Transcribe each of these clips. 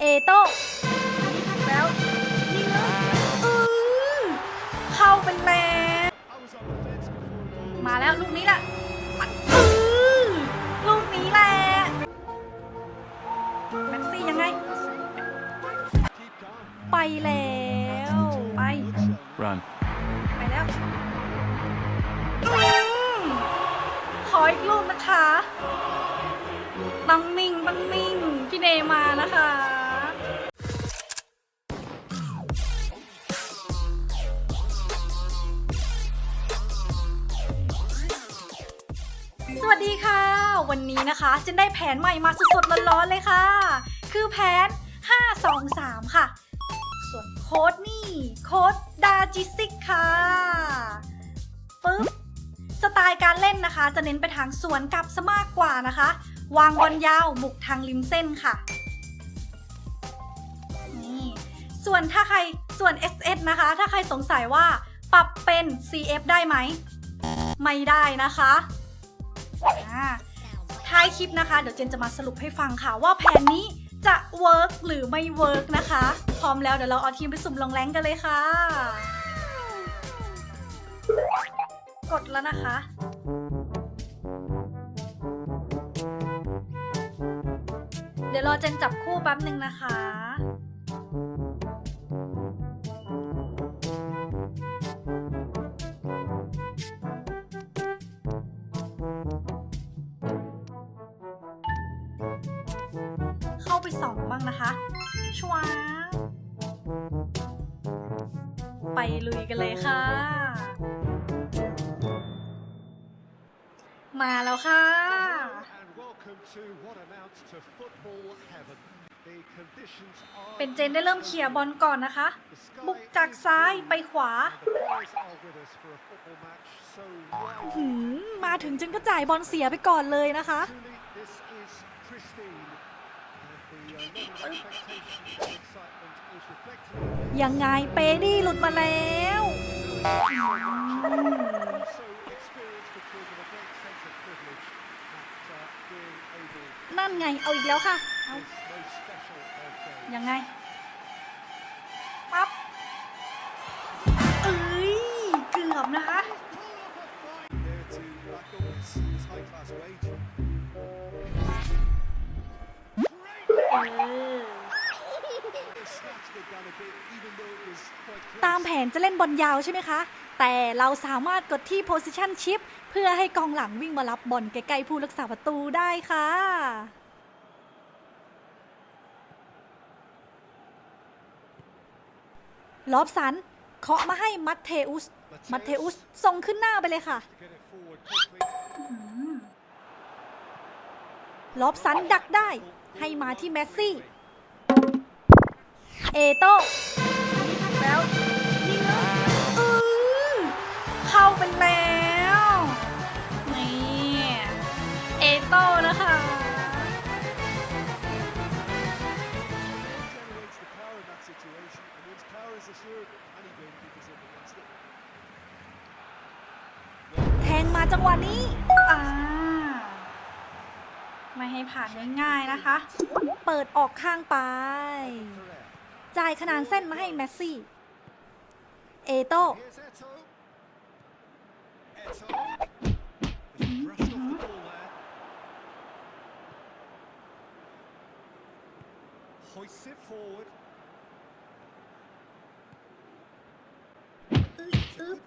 เอโต้แล้วยิงเลยอือเข้าไปแล้วมาแล้วลูกนี้แหละมันอือลูกนี้แหละแม็กซี่ยังไง ไปแล้วไป Run. ไปแล้วอืมขออีกลูกนะคะ ต้องนิ่งต้องนิ่งพี่เนมานะคะ นะคะจนได้แผนใหม่มาสดๆร้อนๆเลยค่ะ คือแผน 523 ค่ะ ส่วนโค้ดนี่โค้ดดาจิซิกค่ะปึ๊บสไตล์การเล่นนะคะ จะเน้นไปทางสวนกลับซะมากกว่านะคะ วางบอลยาวบุกทางริมเส้นค่ะนี่ส่วนถ้าใครส่วน SS นะคะ ถ้าใครสงสัยว่าปรับเป็น CF ได้ไหม ไม่ได้นะคะอ่า ท้ายคลิปนะคะ เดี๋ยวเจนจะมาสรุปให้ฟังค่ะ ว่าแผนนี้จะเวิร์กหรือไม่เวิร์กนะคะ พร้อมแล้วเดี๋ยวเราเอาทีมไปสุ่มลงแรงกันเลยค่ะ กดแล้วนะคะ เดี๋ยวรอเจนจับคู่แป๊บหนึ่งนะคะ ชวาไปลุยกันเลยค่ะ มาแล้วค่ะ เป็เป็นนเจเจนนได้ได้เริ่เริ่มมเคเคลีลียยร์ร์บบออลลก่ก่ออนนนะนะคะคะ บุบุกกจาจากกซ้าซ้ายยไปไปขขวาวาหืมมาถึงจนก็จ่ายบอลเสียไปก่อนเลยนะคะ ยังไงเปดี้หลุดมาแล้ว นั่นไง เอาอีกแล้วค่ะยังไง ปั๊บ เอ้ย เกือบนะคะ ตามแผนจะเล่นบอลยาวใช่ไหมคะ แต่เราสามารถกดที่ position shift เพื่อให้กองหลังวิ่งมารับบอลใกล้ๆผู้รักษาประตูได้ค่ะ ลอบสันเคาะมาให้มัตเทอุส มัตเทอุสส่งขึ้นหน้าไปเลยค่ะลอบสันดักได้ ให้มาที่แมสซี่ เอโต้แล้วยิงเลยอือเข้าไปแล้ว นี่ เอโต้นะคะ แทงมาจังหวะนี้อ่า ไม่ให้ผ่านง่ายๆนะคะ เปิดออกข้างไป จ่ายขนานเส้นมาให้แมสซี่ เอโต้ Hoists it forward. อึ๊บ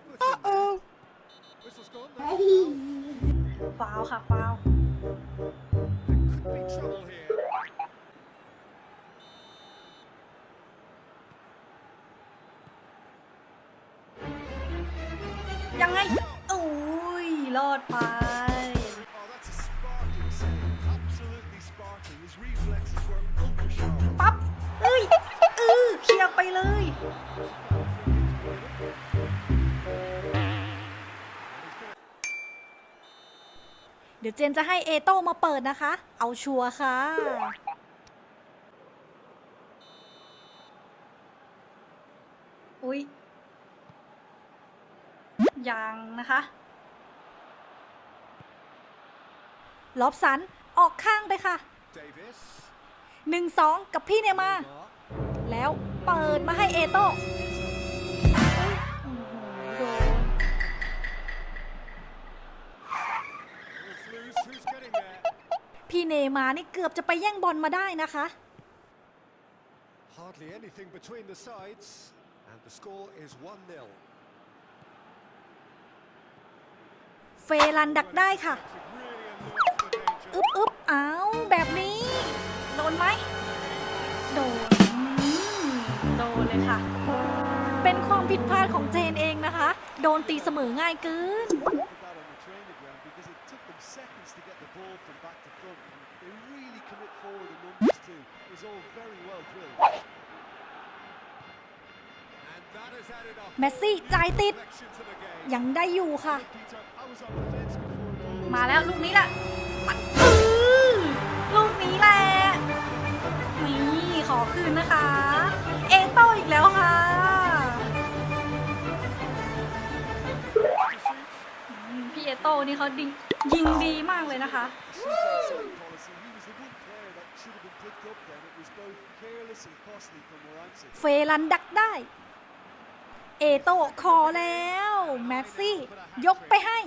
Whistle's gone. There ฟาวค่ะฟาว could be trouble here. ยังไงอุ้ยรอดไป Oh, that's a sparkling save. Absolutely sparkling. His reflexes were ultra sharp. ปั๊บเอ้ยเออเคลียร์ไปเลย ดี๋ยวเจนจะให้เอโต้มาเปิดนะคะ เอาชัวร์ค่ะ อุ๊ยยังนะคะ ลอบสัน ออกข้างไปค่ะ Davis. หนึ่งสองกับพี่เนย์มาร์แล้วเปิดมาให้เอโต้ เนย์มาร์นี่เกือบจะไปแย่งบอลมาได้นะคะ Hardly anything between the sides, and the score is 1 0. เฟรันดักได้ค่ะ Really alert to the danger. อึ๊บอึ๊บอ้าวแบบนี้ โดนไหมโดนอืมโดนเลยค่ะ เป็นความผิดพลาดของเจนเองนะคะ โดนตีเสมอง่ายเกิน Put that on the training ground because it took them seconds to get the ball from back to front. They really commit forward in numbers too. It was all very well drilled. And that has added up เมสซี่จ่ายติด reflection to the game. ยังได้อยู่ค่ะ Peter, I was on the fence before it all. มาแล้วลูกนี้แหละปัดอื้อลูกนี้แหละ นี่ขอคืนนะคะ เอโต้อีกแล้วค่ะอืมพี่เอโต้นี่เขาดิยิงดีมากเลยนะคะ เฟรันดักได้ เอโต้ขอแล้ว แม็กซี่ ยกไปให้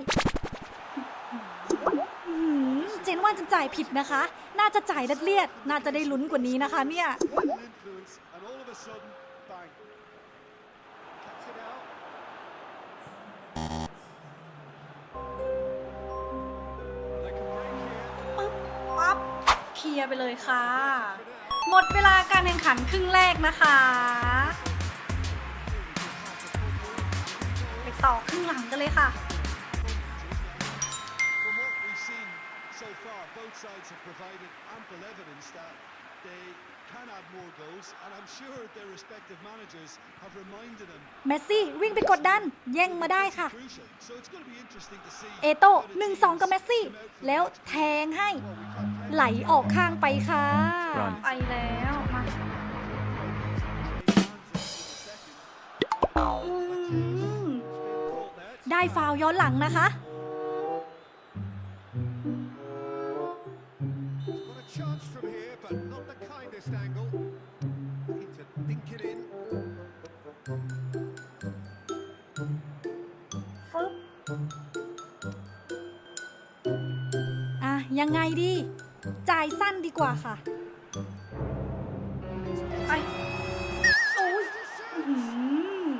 อื้อหือเจนว่าจะจ่ายผิดนะคะ น่าจะจ่ายเลียดๆน่าจะได้ลุ้นกว่านี้นะคะเนี่ย คลียร์ไปเลยค่ะ หมดเวลาการแข่งขันครึ่งแรกนะคะ ไปต่อครึ่งหลังกันเลยค่ะ so can add more goals, and I'm sure their respective managers have reminded them เมสซี่วิ่งไปกดดันแย่งมาได้ค่ะ crucial. So it's going to be interesting to see. เอโต้ how the หนึ่ง teams สองกับเมสซี่ come out from แล้ว the match. แทงให้ Well, we've had plenty ไหลออกข้างไปค่ะ Run ไปแล้วมาอืม ได้ฟาวล์ย้อนหลังนะคะ the kindest angle. Looking to dink it in. ฟึบอะ ยังไงดี จ่ายสั้นดีกว่าค่ะ ไป โอ้ยอื้อหือ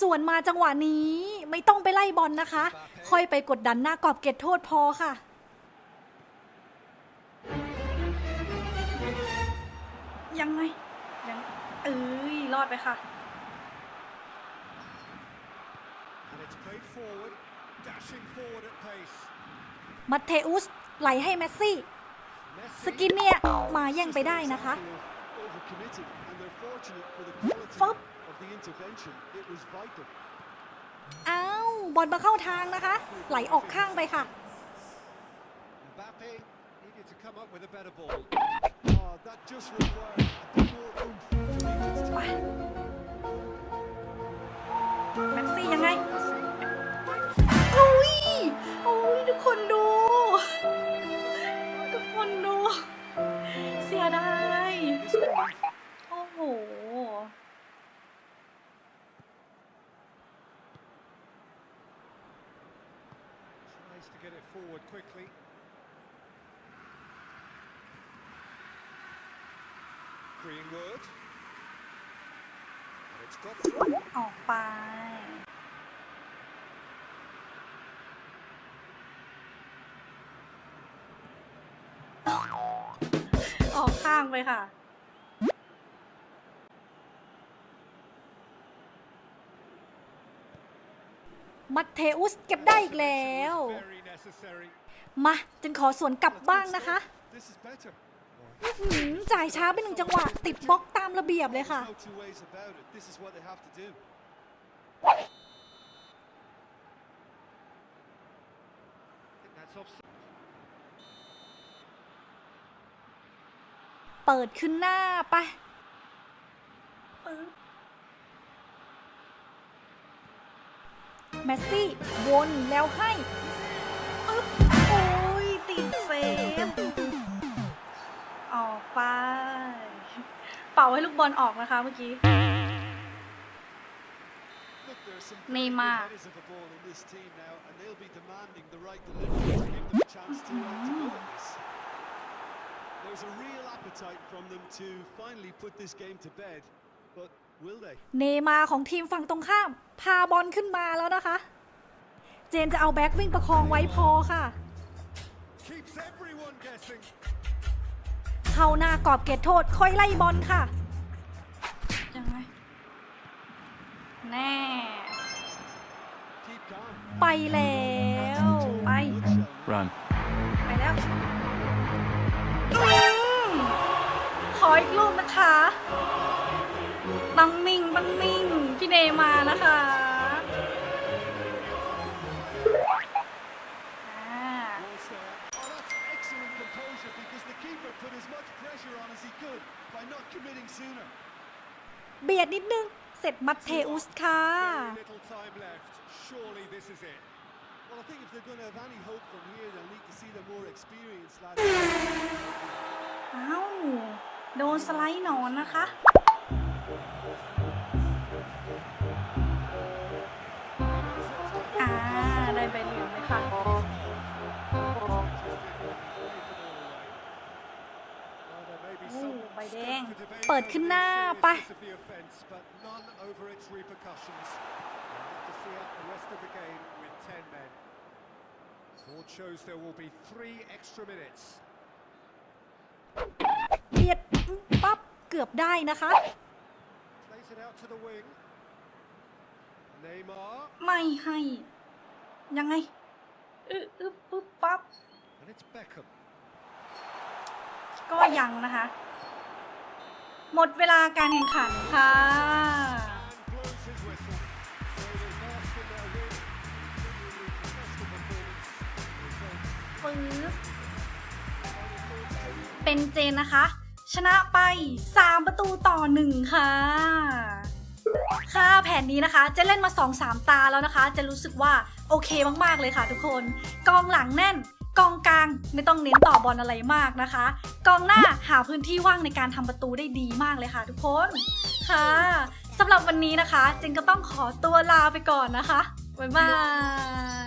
ส่วนมาจังหวะนี้ไม่ต้องไปไล่บอลนะคะ ค่อยไปกดดันหน้ากรอบเกตโทษพอค่ะ ยังไงยังเอ้ยรอดไปค่ะ And it's played forward, dashing forward at pace. มัตเทอุสไหลให้เมสซี่ Messi สกินเนี่ยมาแย่งไปได้นะคะ overcommitted, and they're fortunate for the quality Fup. of the intervention. It was vital. อ้าวบอลมาเข้าทางนะคะ ไหลออกข้างไปค่ะ Mbappe needed to come up with a better ball. Oh, that just required a bit more oomph to reach its ไป target. แม็กซี่ยังไง อุ้ยโอ้ยทุกคนดู ทุกคนดู เสียดาย Disbelief. โอ้โห Tries to get it forward quickly. Greenwood. And it's got through. ออกไป ออกข้างไปค่ะ มัตเทอุสเก็บได้อีกแล้ว Very necessary. มา จึงขอสวนกลับบ้างนะคะ This is better. อื้อหือจ่ายช้าไปหนึ่งจังหวะ ติดบล็อกตามระเบียบเลยค่ะ No two ways about it. This is what they have to do. I think that's offside. เปิดขึ้นหน้าไปปึ๊บแมสซี่วนแล้วให้ ไป เป่าให้ลูกบอลออกนะคะเมื่อกี้เนย์มาเนมาของทีมฝั่งตรงข้าม พาบอลขึ้นมาแล้วนะคะ เจนจะเอาแบ็กวิ่งประคองไว้พอค่ะ เข้าหน้ากรอบเขตโทษค่อยไล่บอลค่ะ ยังไง แน่ Keep calm. ไปแล้ว ไป Good show. Run. ไปแล้วอืมขออีกลูกนะคะต้องนิ่งต้องนิ่งพี่เนมานะคะ เสร็จมัตเทอุสค่ะ Very little time left. Surely this is it. Well, I think if they're going to have any hope from here, they'll need to see the more experienced lads. อ้าวโดนสไลด์หนอนนะคะ อ่า ได้ใบเหลืองเลยค่ะ ใบแดง เปิดขึ้นหน้าไป เบียดปั๊บ เกือบได้นะคะ ไม่ให้ ยังไงอึ๊บปึ๊บปั๊บก็ยังนะคะ หมดเวลาการแข่งขันค่ะ ปึ๊บ เป็นเจนนะคะ ชนะไป 3 ประตูต่อ 1 ค่ะ ค่ะแผนนี้นะคะ จะเล่นมา 2-3 ตาแล้วนะคะ จะรู้สึกว่าโอเคมาก ๆ เลยค่ะทุกคน กองหลังแน่นกองกลางไม่ต้องเน้นต่อบอลอะไรมากนะคะ กองหน้าหาพื้นที่ว่างในการทำประตูได้ดีมากเลยค่ะ ทุกคนค่ะสำหรับวันนี้นะคะเจนก็ต้องขอตัวลาไปก่อนนะคะบ๊ายบาย